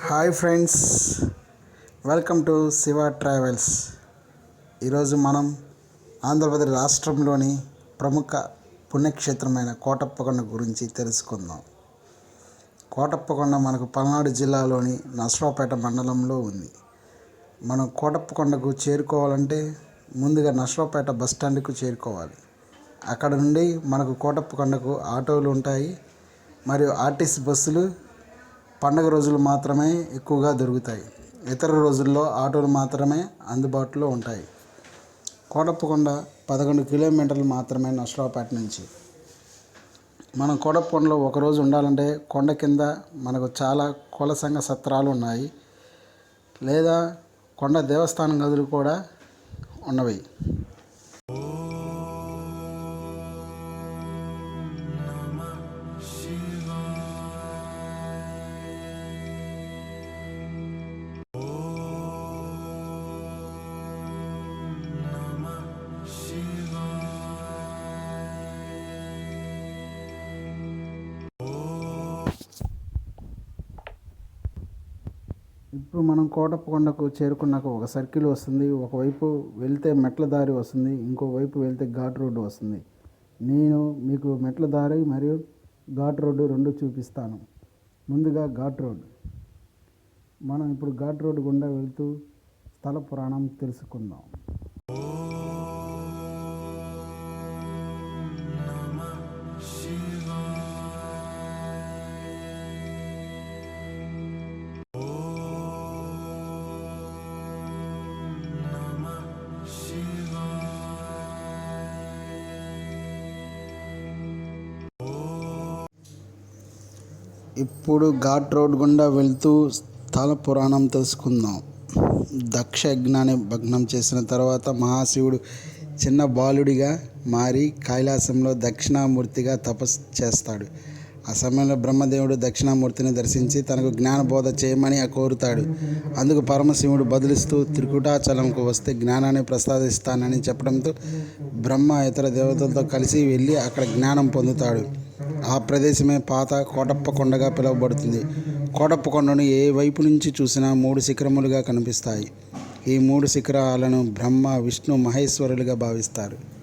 Hi friends welcome to Shiva travels. ఈరోజు మనం ఆంధ్రప్రదేశ్ రాష్ట్రంలోని ప్రముఖ పుణ్యక్షేత్రమైన కోటప్పకొండ గురించి తెలుసుకుందాం. కోటప్పకొండ మనకు పల్నాడు జిల్లాలోని నర్సరావుపేట మండలంలో ఉంది. మనం కోటప్పకొండకు చేరుకోవాలంటే ముందుగా నర్సరావుపేట బస్ స్టాండ్కు చేరుకోవాలి. అక్కడ నుండి మనకు కోటప్పకొండకు ఆటోలు ఉంటాయి. మరియు ఆర్టీసీ బస్సులు పండగ రోజులు మాత్రమే ఎక్కువగా దొరుకుతాయి. ఇతర రోజుల్లో ఆటోలు మాత్రమే అందుబాటులో ఉంటాయి. కోడప్పకొండ పదకొండు కిలోమీటర్లు మాత్రమే నర్సరావుపేట నుంచి. మనం కోడప్పకొండలో ఒకరోజు ఉండాలంటే కొండ కింద మనకు చాలా కుల సంఘ సత్రాలు ఉన్నాయి. లేదా కొండ దేవస్థానం గదులు కూడా ఉన్నవి. ఇప్పుడు మనం కోటప్పకొండకు చేరుకున్నాక ఒక సర్కిల్ వస్తుంది ఒకవైపు వెళ్తే మెట్ల దారి వస్తుంది ఇంకోవైపు వెళ్తే ఘాట్ రోడ్డు వస్తుంది. నేను మీకు మెట్ల దారి మరియు ఘాట్ రోడ్డు రెండు చూపిస్తాను. ముందుగా ఘాట్ రోడ్ మనం ఇప్పుడు ఘాట్ రోడ్డు గుండా వెళ్తూ స్థల పురాణం తెలుసుకుందాం. ఇప్పుడు ఘాట్ రోడ్ గుండా వెళ్తూ స్థల పురాణం తెలుసుకుందాం. దక్ష యజ్ఞాన్ని భగ్నం చేసిన తర్వాత మహాశివుడు చిన్న బాలుడిగా మారి కైలాసంలో దక్షిణామూర్తిగా తపస్సు చేస్తాడు. ఆ సమయంలో బ్రహ్మదేవుడు దక్షిణామూర్తిని దర్శించి తనకు జ్ఞానబోధ చేయమని కోరుతాడు. అందుకు పరమశివుడు బదులిస్తూ త్రికుటాచలంకు వస్తే జ్ఞానాన్ని ప్రసాదిస్తానని చెప్పడంతో బ్రహ్మ ఇతర దేవతలతో కలిసి వెళ్ళి అక్కడ జ్ఞానం పొందుతాడు. ఆ ప్రదేశమే పాత కోటప్ప కొండగా పిలువబడుతుంది. కోటప్పకొండను ఏ వైపు నుంచి చూసినా మూడు శిఖరములుగా కనిపిస్తాయి. ఈ మూడు శిఖరాలను బ్రహ్మ విష్ణు మహేశ్వరులుగా భావిస్తారు.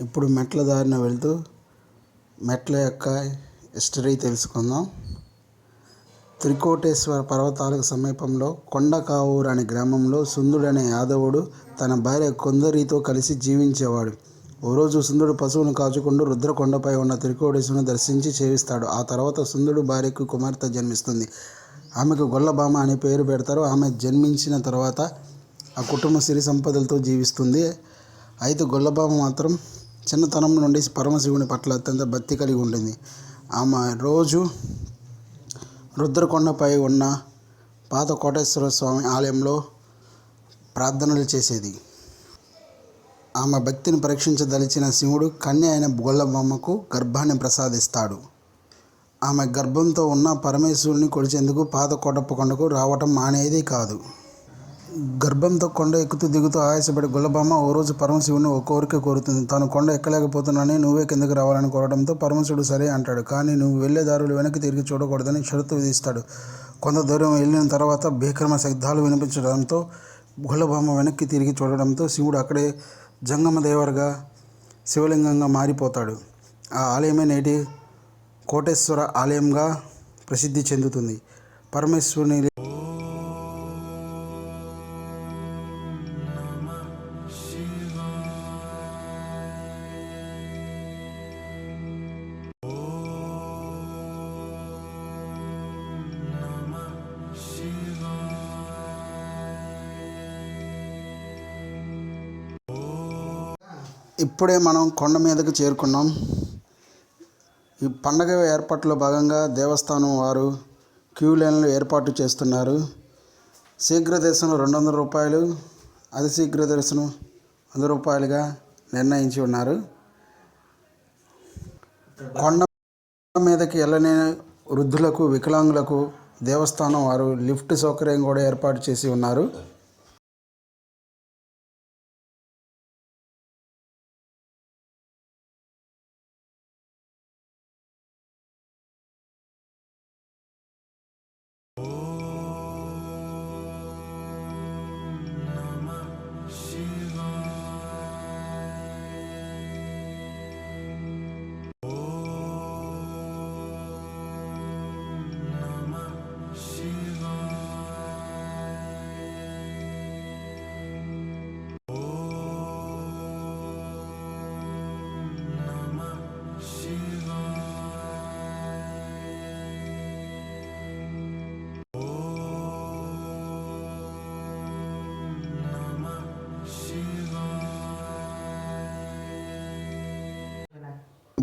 ఇప్పుడు మెట్ల దారిన వెళ్తూ మెట్ల యొక్క హిస్టరీ తెలుసుకుందాం. త్రికోటేశ్వర పర్వతాలకు సమీపంలో కొండకావూరు అనే గ్రామంలో సుందుడు అనే యాదవుడు తన భార్య కొందరితో కలిసి జీవించేవాడు. ఓ రోజు సుందుడు పశువును కాచుకుంటూ రుద్రకొండపై ఉన్న త్రికోటేశ్వరుని దర్శించి సేవిస్తాడు ఆ తర్వాత సుందుడు భార్యకు కుమార్తె జన్మిస్తుంది. ఆమెకు గొల్లబామ అనే పేరు పెడతారు. ఆమె జన్మించిన తర్వాత ఆ కుటుంబ సిరి సంపదలతో జీవిస్తుంది. అయితే గొల్లబామ మాత్రం చిన్నతనం నుండి పరమశివుని పట్ల అత్యంత భక్తి కలిగి ఉంటుంది ఆమె రోజు రుద్రకొండపై ఉన్న పాత కోటేశ్వర స్వామి ఆలయంలో ప్రార్థనలు చేసేది. ఆమె భక్తిని పరీక్షించదలిచిన శివుడు కన్య అయిన గొల్లబొమ్మకు గర్భాన్ని ప్రసాదిస్తాడు. ఆమె గర్భంతో ఉన్న పరమేశ్వరుని కొలిచేందుకు పాత కోటప్పకొండకు రావటం మానేది కాదు. గర్భంతో కొండ ఎక్కుతూ దిగుతూ ఆయాసపడి గుల్లబామ ఓ రోజు పరమశివుని ఒక కోరిక కోరుతుంది. తాను కొండ ఎక్కలేకపోతున్నానని నువ్వే కిందకి రావాలని కోరడంతో పరమశివుడు సరే అంటాడు. కానీ నువ్వు వెళ్ళే దారులు వెనక్కి తిరిగి చూడకూడదని షరతు విధిస్తాడు. కొంత దూరం వెళ్ళిన తర్వాత భీకరమ శబ్దాలు వినిపించడంతో గుల్లబామ వెనక్కి తిరిగి చూడడంతో శివుడు అక్కడే జంగమదేవరగా శివలింగంగా మారిపోతాడు. ఆ ఆలయమే నేటి కోటేశ్వర ఆలయంగా ప్రసిద్ధి చెందుతుంది. పరమేశ్వరుని ఇప్పుడే మనం కొండ మీదకు చేరుకున్నాం. ఈ పండగ ఏర్పాట్లో భాగంగా దేవస్థానం వారు క్యూ లైన్లు ఏర్పాటు చేస్తున్నారు. శీఘ్ర దర్శనం రెండు వందల రూపాయలు అతి శీఘ్ర దర్శనం వంద రూపాయలుగా నిర్ణయించి ఉన్నారు. కొండ మీదకి వెళ్ళని వృద్ధులకు వికలాంగులకు దేవస్థానం వారు లిఫ్ట్ సౌకర్యం కూడా ఏర్పాటు చేసి ఉన్నారు.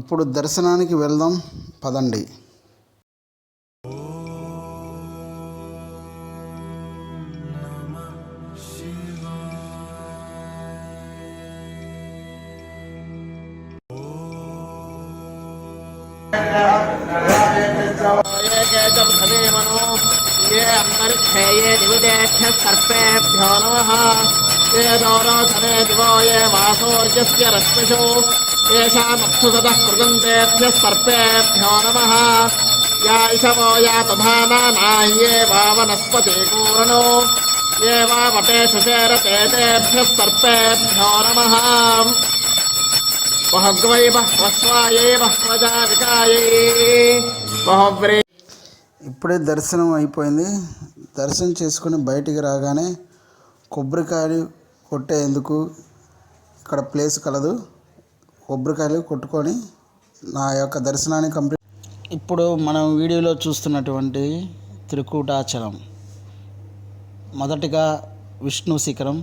ఇప్పుడు దర్శనానికి వెళ్దాం పదండి ये केचपथने मनो ये अन्तरिक्षे ये दिवदेभ्यः सर्पेभ्यो नमः ये दोरोधने दिवो ये वासोर्जस्य रश्मिषु येषामप्सुसदः कृदन्तेभ्यः सर्पेभ्यो नमः या इषवो या तधानाना ये वा वनस्पतिपूर्णो ये वा वटेषु शेरते तेभ्यः सर्पेभ्यो नमः बहग्वै बह्वस्वायै बह्वजाविकायै बहव्रे ఇప్పుడే దర్శనం అయిపోయింది దర్శనం చేసుకుని బయటికి రాగానే కొబ్బరికాయలు కొట్టేందుకు ఇక్కడ ప్లేస్ కలదు కొబ్బరికాయలు కొట్టుకొని నా యొక్క దర్శనాన్ని కంప్లీట్ ఇప్పుడు మనం వీడియోలో చూస్తున్నటువంటి త్రికూటాచలం. మొదటిగా విష్ణు శిఖరం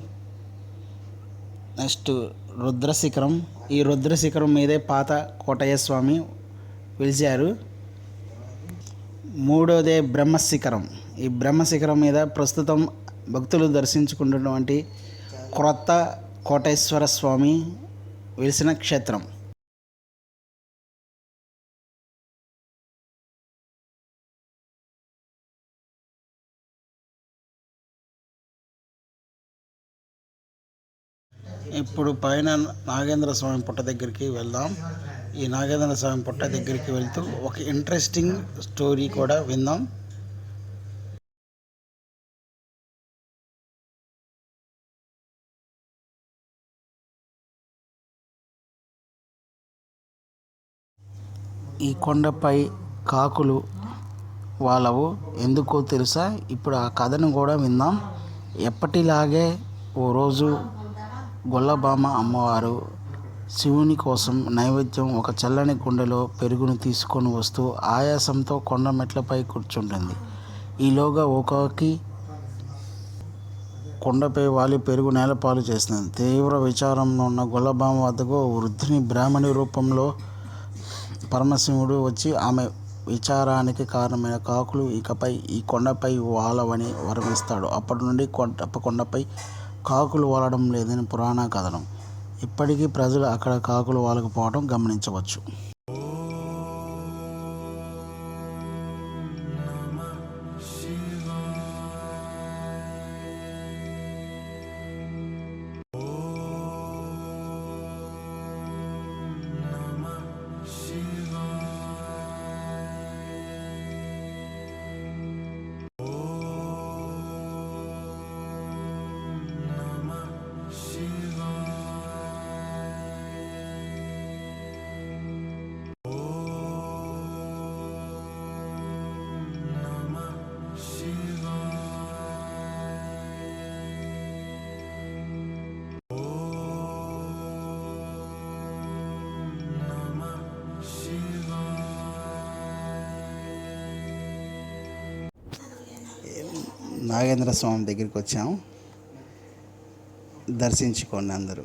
నెక్స్ట్ రుద్ర శిఖరం. ఈ రుద్ర శిఖరం మీదే పాత కోటయ్య స్వామి వెలిశారు. మూడోదే బ్రహ్మశిఖరం ఈ బ్రహ్మశిఖరం మీద ప్రస్తుతం భక్తులు దర్శించుకున్నటువంటి క్రొత్త కోటేశ్వర స్వామి వెలిసిన క్షేత్రం. ఇప్పుడు పైన నాగేంద్ర స్వామి పుట్ట దగ్గరికి వెళ్దాం. ఈ నాగేంద్ర స్వామి పుట్ట దగ్గరికి వెళ్తూ ఒక ఇంట్రెస్టింగ్ స్టోరీ కూడా విందాం. ఈ కొండపై కాకులు వాళ్ళవు ఎందుకో తెలుసా? ఇప్పుడు ఆ కథను కూడా విందాం. ఎప్పటిలాగే ఓ రోజు గొల్లబామ అమ్మవారు శివుని కోసం నైవేద్యం ఒక చల్లని కుండలో పెరుగును తీసుకొని వస్తూ ఆయాసంతో కొండ మెట్లపై కూర్చుంటుంది. ఈలోగా ఒకకి కొండపై వాలి పెరుగు నేలపాలు చేస్తుంది. తీవ్ర విచారంలో ఉన్న గొల్లబామ వద్దకు ఓ వృద్ధుని బ్రాహ్మణి రూపంలో పరమశివుడు వచ్చి ఆమె విచారానికి కారణమైన కాకులు ఇకపై ఈ కొండపై వాలవని వరమిస్తాడు. అప్పటి నుండి కొండ కొండపై కాకులు వాలడం లేదని పురాణ కథనం. ఇప్పటికీ ప్రజలు అక్కడ కాకులు వాలకపోవడం గమనించవచ్చు. నాగేంద్ర స్వామి దగ్గరికి వచ్చాము దర్శించుకోండి అందరూ.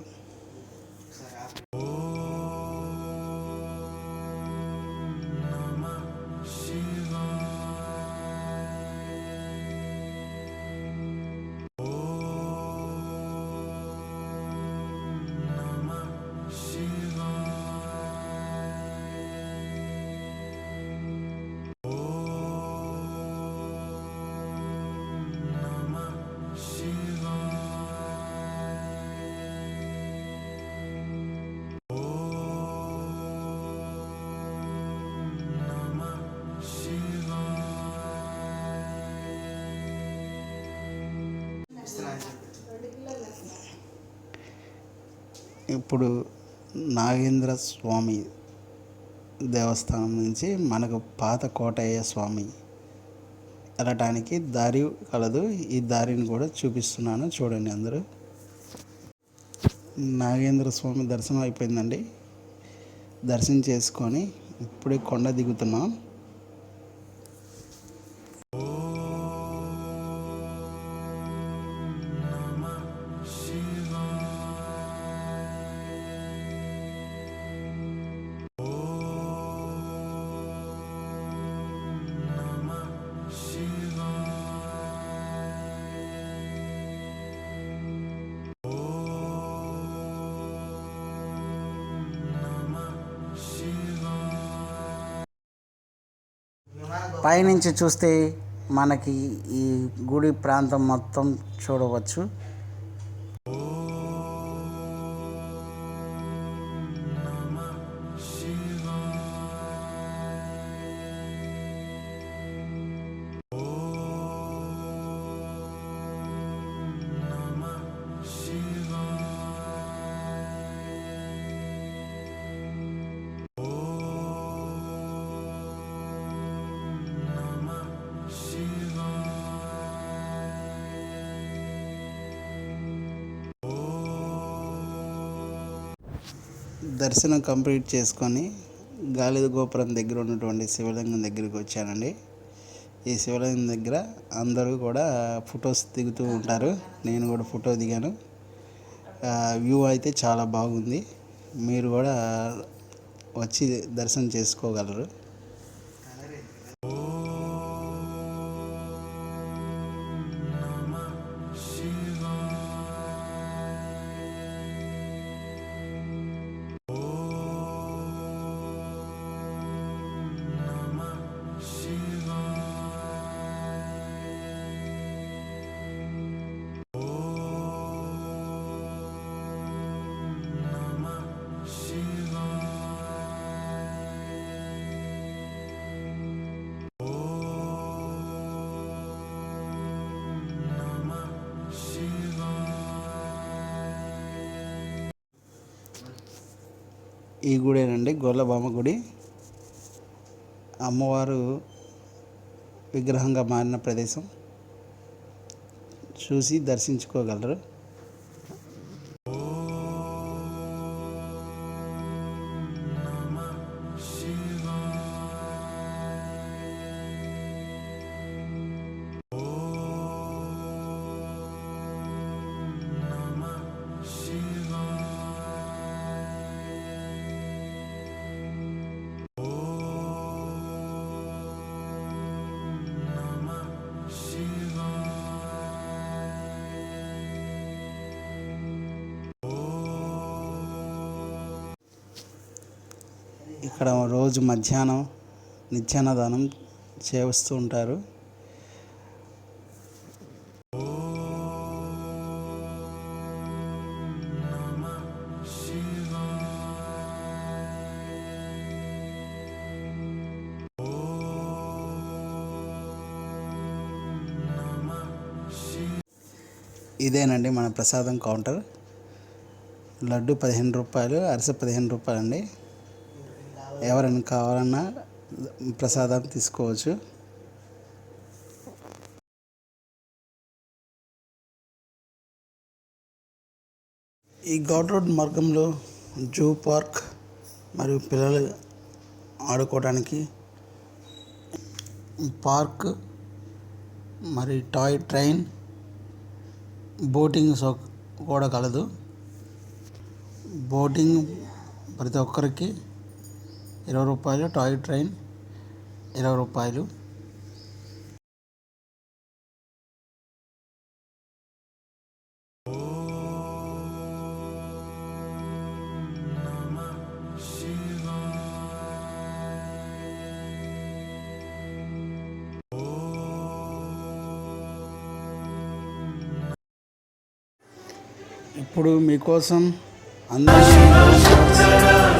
ఇప్పుడు నాగేంద్ర స్వామి దేవస్థానం నుంచి మనకు పాత కోటయ్య స్వామి వెళ్ళటానికి దారి కలదు. ఈ దారిని కూడా చూపిస్తున్నాను. చూడండి అందరూ. నాగేంద్ర స్వామి దర్శనం అయిపోయిందండి. దర్శనం చేసుకొని ఇప్పుడే కొండ దిగుతున్నాం. పైనుంచి చూస్తే మనకి ఈ గుడి ప్రాంతం మొత్తం చూడవచ్చు. దర్శనం కంప్లీట్ చేసుకొని గాలి గోపురం దగ్గర ఉన్నటువంటి శివలింగం దగ్గరికి వచ్చానండి. ఈ శివలింగం దగ్గర అందరూ కూడా ఫొటోస్ దిగుతూ ఉంటారు. నేను కూడా ఫోటో దిగాను. వ్యూ అయితే చాలా బాగుంది. మీరు కూడా వచ్చి దర్శనం చేసుకోగలరు. ఈ గుడేనండి గొల్లబామ గుడి. అమ్మవారు విగ్రహంగా మారిన ప్రదేశం. చూసి దర్శించుకోగలరు. ఇక్కడ రోజు మధ్యాహ్నం నిత్యాన్నదానం చేస్తూ ఉంటారు. ఇదేనండి మన ప్రసాదం కౌంటర్. లడ్డు పదిహేను రూపాయలు అరిసె పదిహేను రూపాయలు అండి ఎవరైనా కావాలన్నా ప్రసాదం తీసుకోవచ్చు. ఈ ఘాట్ రోడ్ మార్గంలో జూ పార్క్ మరియు పిల్లలు ఆడుకోవడానికి పార్క్ మరి టాయ్ ట్రైన్ బోటింగ్ సో కూడా కలదు. బోటింగ్ ప్రతి ఒక్కరికి ఇరవై రూపాయలు టాయ్ ట్రైన్ ఇరవై రూపాయలు. ఇప్పుడు మీకోసం అందరూ